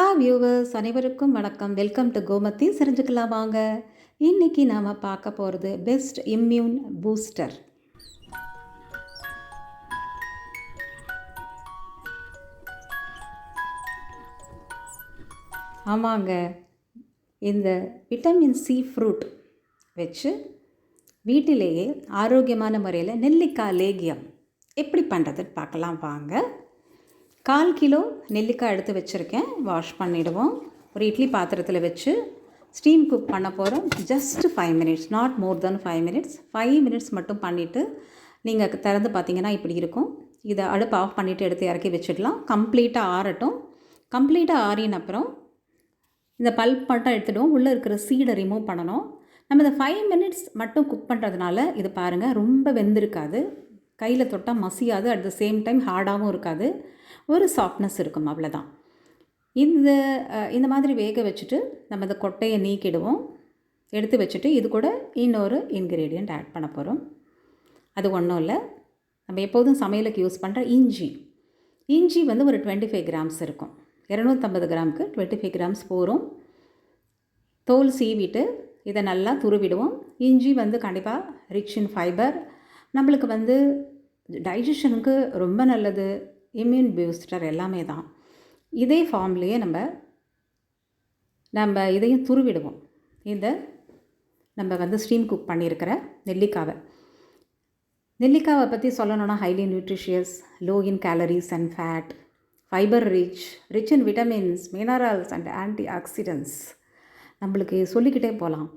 ஆ viewers அனைவருக்கும் வணக்கம். Welcome to கோமத்தி செரிஞ்சுக்கலாம் வாங்க. இன்னைக்கு நாம் பார்க்க போகிறது பெஸ்ட் இம்யூன் பூஸ்டர் ஆமாங்க. இந்த விட்டமின் சி ஃப்ரூட் வச்சு வீட்டிலேயே ஆரோக்கியமான முறையில் நெல்லிக்காய் லேகியம் எப்படி பண்ணுறதுன்னு பார்க்கலாம் வாங்க. கால் கிலோ நெல்லிக்காய் எடுத்து வச்சுருக்கேன். வாஷ் பண்ணிவிடுவோம் ஒரு இட்லி பாத்திரத்தில் வச்சு ஸ்டீம் குக் பண்ண போகிறோம் just five minutes not more then five minutes five minutes மட்டும் பண்ணிவிட்டு நீங்கள் திறந்து பார்த்தீங்கன்னா இப்படி இருக்கும். இதை அடுப்பு ஆஃப் பண்ணிவிட்டு எடுத்து இறக்கி வச்சிடலாம். கம்ப்ளீட்டாக ஆறட்டும். கம்ப்ளீட்டாக ஆறின அப்புறம் இந்த பல்ப் மட்டும் எடுத்துடுவோம். உள்ளே இருக்கிற சீடை ரிமூவ் பண்ணணும். நம்ம இந்த ஃபைவ் மினிட்ஸ் மட்டும் குக் பண்ணுறதுனால இது பாருங்கள் ரொம்ப வெந்திருக்காது. கையில் தொட்டால் மசியாது அட் த சேம் டைம் ஹார்டாகவும் இருக்காது. ஒரு சாஃப்ட்னஸ் இருக்கும் அவ்வளோதான் இந்த இந்த மாதிரி வேக வச்சுட்டு நம்ம இந்த கொட்டையை நீக்கிடுவோம். எடுத்து வச்சுட்டு இது கூட இன்னொரு இன்க்ரீடியண்ட் ஆட் பண்ண போகிறோம் அது ஒன்றும் இல்லை. நம்ம எப்போதும் சமையலுக்கு யூஸ் பண்ணுற இஞ்சி. இஞ்சி வந்து ஒரு டுவெண்ட்டி ஃபைவ் கிராம்ஸ் இருக்கும். இரநூத்தம்பது கிராமுக்கு டுவெண்ட்டி ஃபைவ் கிராம்ஸ் போகிறோம் தோல் சீவிட்டு இதை நல்லா துருவிடுவோம். இஞ்சி வந்து கண்டிப்பாக ரிச் இன் ஃபைபர் நம்மளுக்கு வந்து டைஜஷனுக்கு ரொம்ப நல்லது இம்யூன் பூஸ்டர் எல்லாமே தான். இதே ஃபார்ம்லேயே நம்ம நம்ம இதையும் துருவிடுவோம். இந்த நம்ம வந்து ஸ்டீம் குக் பண்ணியிருக்கிற நெல்லிக்காவை. நெல்லிக்காவை பற்றி சொல்லணும்னா highly nutritious low in calories and fat fibre rich rich in vitamins minerals and antioxidants நம்மளுக்கு சொல்லிக்கிட்டே போகலாம்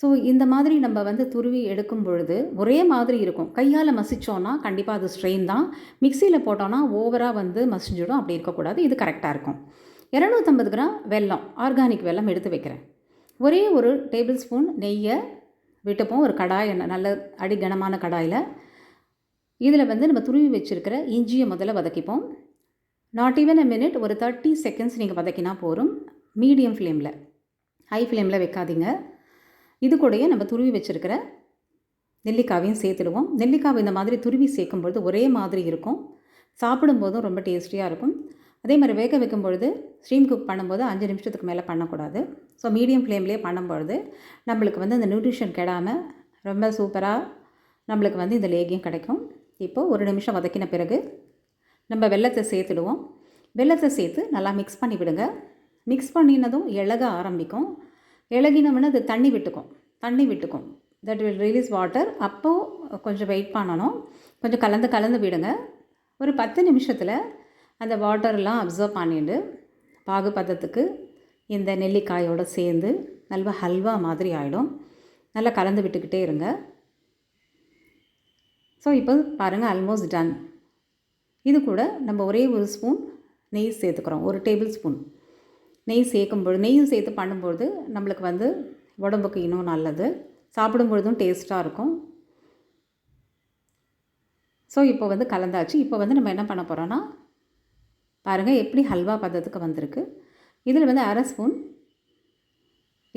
ஸோ இந்த மாதிரி நம்ம வந்து துருவி எடுக்கும் பொழுது ஒரே மாதிரி இருக்கும். கையால் மசிச்சோன்னா கண்டிப்பாக அது ஸ்ட்ரெயின் தான். மிக்சியில் போட்டோன்னா ஓவராக வந்து மசிஞ்சிடும். அப்படி இருக்கக்கூடாது. இது கரெக்டாக இருக்கும். இரநூத்தம்பது கிராம் வெல்லம் ஆர்கானிக் வெல்லம் எடுத்து வைக்கிறேன். ஒரே ஒரு டேபிள் ஸ்பூன் நெய்யை விட்டுப்போம். ஒரு கடாய் நல்ல அடி கனமான கடாயில். இதில் வந்து நம்ம துருவி வச்சுருக்கிற இஞ்சியை முதல்ல வதக்கிப்போம். நாட் ஈவன் அ மினிட் ஒரு தேர்ட்டி செகண்ட்ஸ் நீங்கள் வதக்கினா போதும். மீடியம் ஃப்ளேமில் ஹை ஃப்ளேமில் வைக்காதீங்க. இது கூடயே நம்ம துருவி வச்சுருக்கிற நெல்லிக்காவையும் சேர்த்துடுவோம். நெல்லிக்காவை இந்த மாதிரி துருவி சேர்க்கும்பொழுது ஒரே மாதிரி இருக்கும். சாப்பிடும்போதும் ரொம்ப டேஸ்டியாக இருக்கும். அதே மாதிரி வேக வைக்கும் பொழுது ஸ்டீம் குக் பண்ணும்போது அஞ்சு நிமிஷத்துக்கு மேலே பண்ணக்கூடாது. ஸோ மீடியம் ஃப்ளேம்லேயே பண்ணும்பொழுது நம்மளுக்கு வந்து இந்த நியூட்ரிஷன் கெடாமல் ரொம்ப சூப்பராக நம்மளுக்கு வந்து இந்த லேகியம் கிடைக்கும். இப்போது ஒரு நிமிஷம் வதக்கின பிறகு நம்ம வெள்ளத்தை சேர்த்துடுவோம். வெள்ளத்தை சேர்த்து நல்லா மிக்ஸ் பண்ணி விடுங்க. மிக்ஸ் பண்ணினதும் இழக ஆரம்பிக்கும். இழகினவுடனே அது தண்ணி விட்டுக்கும். தண்ணி விட்டுக்கும். தட் வில் ரிலீஸ் வாட்டர் அப்போது கொஞ்சம் வெயிட் பண்ணணும். கொஞ்சம் கலந்து கலந்து விடுங்க. ஒரு பத்து நிமிஷத்தில் அந்த வாட்டர்லாம் அப்சர்வ் பண்ணிட்டு பாகு பதத்துக்கு இந்த நெல்லிக்காயோடு சேர்ந்து நல்ல ஹல்வா மாதிரி ஆகிடும் நல்லா கலந்து விட்டுக்கிட்டே இருங்க. ஸோ இப்போ பாருங்கள் ஆல்மோஸ்ட் டன் இது கூட நம்ம ஒரே ஒரு ஸ்பூன் நெய் சேர்த்துக்கிறோம். ஒரு டேபிள் ஸ்பூன் நெய் சேர்க்கும்பொழுது நெய்யும் சேர்த்து பண்ணும்பொழுது நம்மளுக்கு வந்து உடம்புக்கு இன்னும் நல்லது. சாப்பிடும் பொழுதும் டேஸ்ட்டாக இருக்கும். ஸோ இப்போ வந்து கலந்தாச்சு. இப்போ வந்து நம்ம என்ன பண்ண போகிறோன்னா பாருங்கள் எப்படி ஹல்வா பதத்துக்கு வந்திருக்கு. இதில் வந்து அரை ஸ்பூன்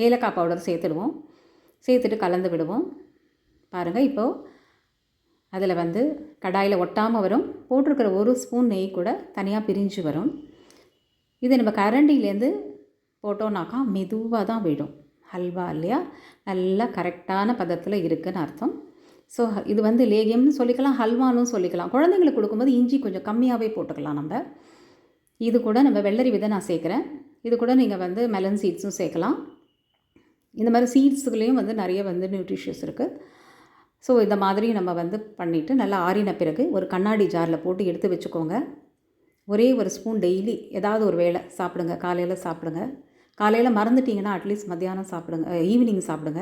ஏலக்காய் பவுடர் சேர்த்துடுவோம். சேர்த்துட்டு கலந்து விடுவோம். பாருங்கள் இப்போது அதில் வந்து கடாயில் ஒட்டாமல் வரும். போட்டிருக்கிற ஒரு ஸ்பூன் நெய் கூட தனியாக பிரிஞ்சு வரும். இது நம்ம கரண்டிலேருந்து போட்டோன்னாக்கா மெதுவாக தான் விடும். ஹல்வா இல்லையா? நல்லா கரெக்டான பதத்தில் இருக்குதுன்னு அர்த்தம். ஸோ இது வந்து லேகியம்னு சொல்லிக்கலாம் ஹல்வானும் சொல்லிக்கலாம். குழந்தைங்களுக்கு கொடுக்கும்போது இஞ்சி கொஞ்சம் கம்மியாகவே போட்டுக்கலாம் நம்ம. இது கூட நம்ம வெள்ளரி விதை நான் சேர்க்குறேன். இது கூட நீங்கள் வந்து மெலன் சீட்ஸும் சேர்க்கலாம். இந்த மாதிரி சீட்ஸுக்குலேயும் வந்து நிறைய வந்து நியூட்ரிஷியஸ் இருக்குது ஸோ இந்த மாதிரி நம்ம வந்து பண்ணிவிட்டு நல்லா ஆறின பிறகு ஒரு கண்ணாடி ஜாரில் போட்டு எடுத்து வச்சுக்கோங்க. ஒரே ஒரு ஸ்பூன் டெய்லி ஏதாவது ஒரு வேளை சாப்பிடுங்க காலையில் சாப்பிடுங்க. காலையில் மறந்துட்டிங்கன்னா அட்லீஸ்ட் மத்தியானம் சாப்பிடுங்க ஈவினிங் சாப்பிடுங்க.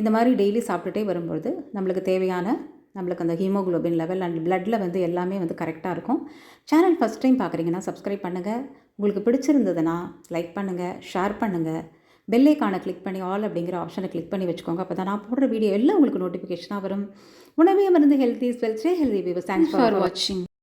இந்த மாதிரி டெய்லி சாப்பிட்டுட்டே வரும்பொழுது நம்மளுக்கு தேவையான நம்மளுக்கு அந்த ஹீமோகுளோபின் லெவல் அண்ட் பிளட்டில் வந்து எல்லாமே வந்து கரெக்டாக இருக்கும். சேனல் ஃபஸ்ட் டைம் பார்க்குறீங்கன்னா சப்ஸ்கிரைப் பண்ணுங்கள் உங்களுக்கு பிடிச்சிருந்ததுன்னா லைக் பண்ணுங்கள் ஷேர் பண்ணுங்கள் பெல்லைக்கான கிளிக் பண்ணி ஆல் அப்படிங்கிற ஆப்ஷனை கிளிக் பண்ணி வச்சுக்கோங்க. அப்போ தான் நான் போடுற வீடியோ எல்லாம் உங்களுக்கு நோட்டிஃபிகேஷனாக வரும். உணவே மருந்து healthy well stay healthy thanks for வாட்சிங்